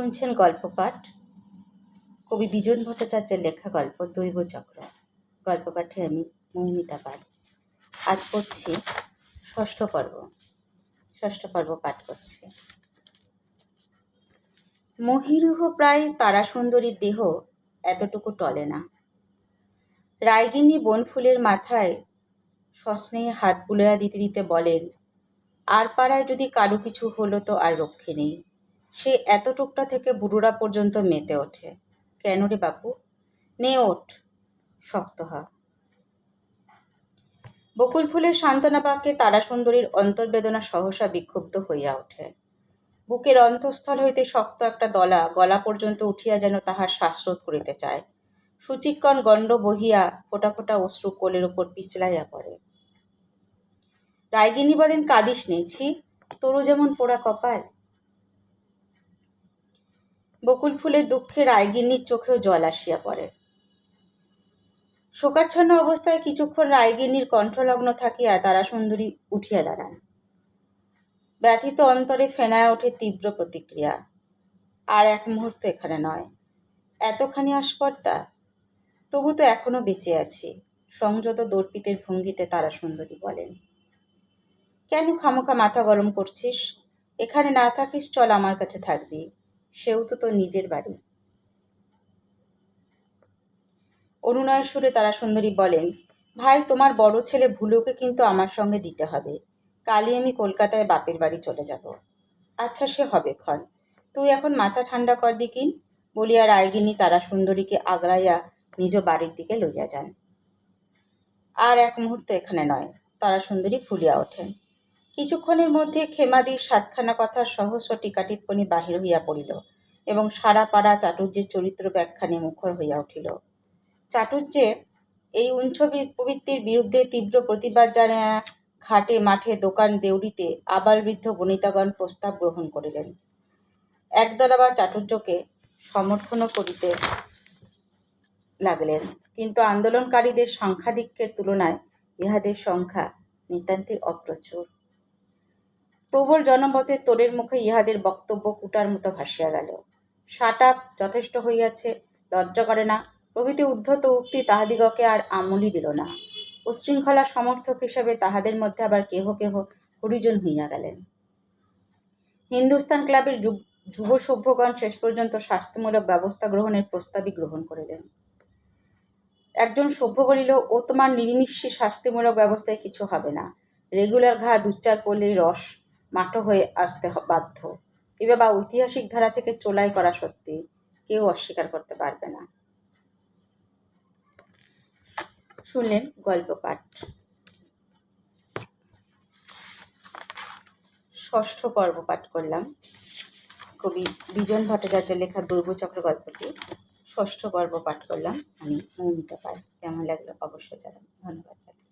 শুনছেন গল্প পাঠ কবি বিজন ভট্টাচার্যের লেখা গল্প দৈবচক্র গল্প পাঠে আমি মৌমিতা পাল। আজ পড়ছি ষষ্ঠ পর্ব। ষষ্ঠ পর্ব পাঠ করছি। মহিরুহ প্রায় তারাসুন্দরীর দেহ এতটুকু টলে না। রায়গিনী বনফুলের মাথায় সস্নেহে হাত বুলাইয়া দিতে দিতে বলেন, আর পাড়ায় যদি কারও কিছু হলো তো আর রক্ষে নেই। সে এত টুকটা থেকে বুড়োরা পর্যন্ত মেতে ওঠে। কেন রে বাপু? নে ওঠ, শক্ত হ। বকুল ফুলের সান্ত্বনা বাক্যে তারাসুন্দরীর অন্তর্বেদনা সহসা বিক্ষুব্ধ হইয়া ওঠে। বুকের অন্তঃস্থল হইতে শক্ত একটা দলা গলা পর্যন্ত উঠিয়া যেন তাহার শ্বাসরোধ করিতে চায়। সুচিক্কণ গণ্ড বহিয়া ফোটা ফোটা অশ্রু কোলের ওপর পিছলাইয়া পড়ে। রায়গিনী বলেন, কাঁদিস নেছি তোরও যেমন পোড়া কপাল বকুল ফুলের দুঃখে রায়গিন্নির চোখেও জল আসিয়া পড়ে। শোকাচ্ছন্ন অবস্থায় কিছুক্ষণ রায়গিন্নির কণ্ঠলগ্ন থাকিয়া তারা সুন্দরী উঠিয়া দাঁড়ান। ব্যথিত অন্তরে ফেনায় ওঠে তীব্র প্রতিক্রিয়া। আর এক মুহূর্ত এখানে নয়, এতখানি আস্পর্দা তবু তো এখনও বেঁচে আছি, সংযত দর্পিতের ভঙ্গিতে তারা সুন্দরী বলেন। কেন খামোখা মাথা গরম করছিস? এখানে না থাকিস, চল আমার কাছে থাকবি। সেও তো তোর নিজের বাড়ি। অরুণয় সুরে তারা সুন্দরী বলেন, ভাই, তোমার বড় ছেলে ভুলুকে কিন্তু আমার সঙ্গে দিতে হবে। কালই আমি কলকাতায় বাপের বাড়ি চলে যাব। আচ্ছা সে হবে ক্ষণ। তুই এখন মাথা ঠান্ডা কর দিকিন। বলিয়া রায়গিনী তারা সুন্দরীকে আগড়াইয়া নিজ বাড়ির দিকে লইয়া যান। আর এক মুহূর্ত এখানে নয়, তারা সুন্দরী ফুলিয়া ওঠেন। কিছুক্ষণের মধ্যে ক্ষেমাদির সাতখানা কথার সহস্র টিকা টিপ্পণী বাহির হইয়া পড়িল এবং সারা পাড়া চাটুর্যের চরিত্র ব্যাখ্যানে মুখর হইয়া উঠিল। চাটুর্যে এই উঞ্ছবি প্রবৃত্তির বিরুদ্ধে তীব্র প্রতিবাদ জানাইয়া ঘাটে মাঠে, দোকান, দেউড়িতে আবাল বৃদ্ধ বনিতাগণ প্রস্তাব গ্রহণ করিলেন। একদল আবার চাটুর্যকে সমর্থনও করিতে লাগলেন, কিন্তু আন্দোলনকারীদের সংখ্যাধিক্যের তুলনায় ইহাদের সংখ্যা নিতান্তই অপ্রচুর। প্রবল জনমতের তোরের মুখে ইহাদের বক্তব্য কুটার মতো ভাসিয়া গেল। শাট আপ যথেষ্ট হইয়াছে, লজ্জা করে না। প্রভৃতি উদ্ধত উক্তি তাহাদিগকে আর আমলি দিল না। উশৃঙ্খলা সমর্থক হিসাবে তাহাদের মধ্যে আবার কেহ কেহ হরিজন হইয়া গেলেন। হিন্দুস্তান ক্লাবের যুব সভ্যগণ শেষ পর্যন্ত স্বাস্থ্যমূলক ব্যবস্থা গ্রহণের প্রস্তাবই গ্রহণ করিলেন। একজন সভ্য বলিল ও তোমার নিরিমিষে শাস্তিমূলক ব্যবস্থায় কিছু হবে না। রেগুলার ঘা দুচ্চার পড়লেই রস মাঠো হয়ে আসতে বাধ্য। এ বা ঐতিহাসিক ধারা থেকে চোলাই করা সত্যি কেউ অস্বীকার করতে পারবে না। শুনলেন গল্প পাঠ। ষষ্ঠ পর্ব পাঠ করলাম। কবি বিজন ভট্টাচার্যের লেখা দৈবচক্র গল্পটি ষষ্ঠ পর্ব পাঠ করলাম। আমি মৌমিতা পাল। কেমন লাগল অবশ্যই জানান ধন্যবাদ।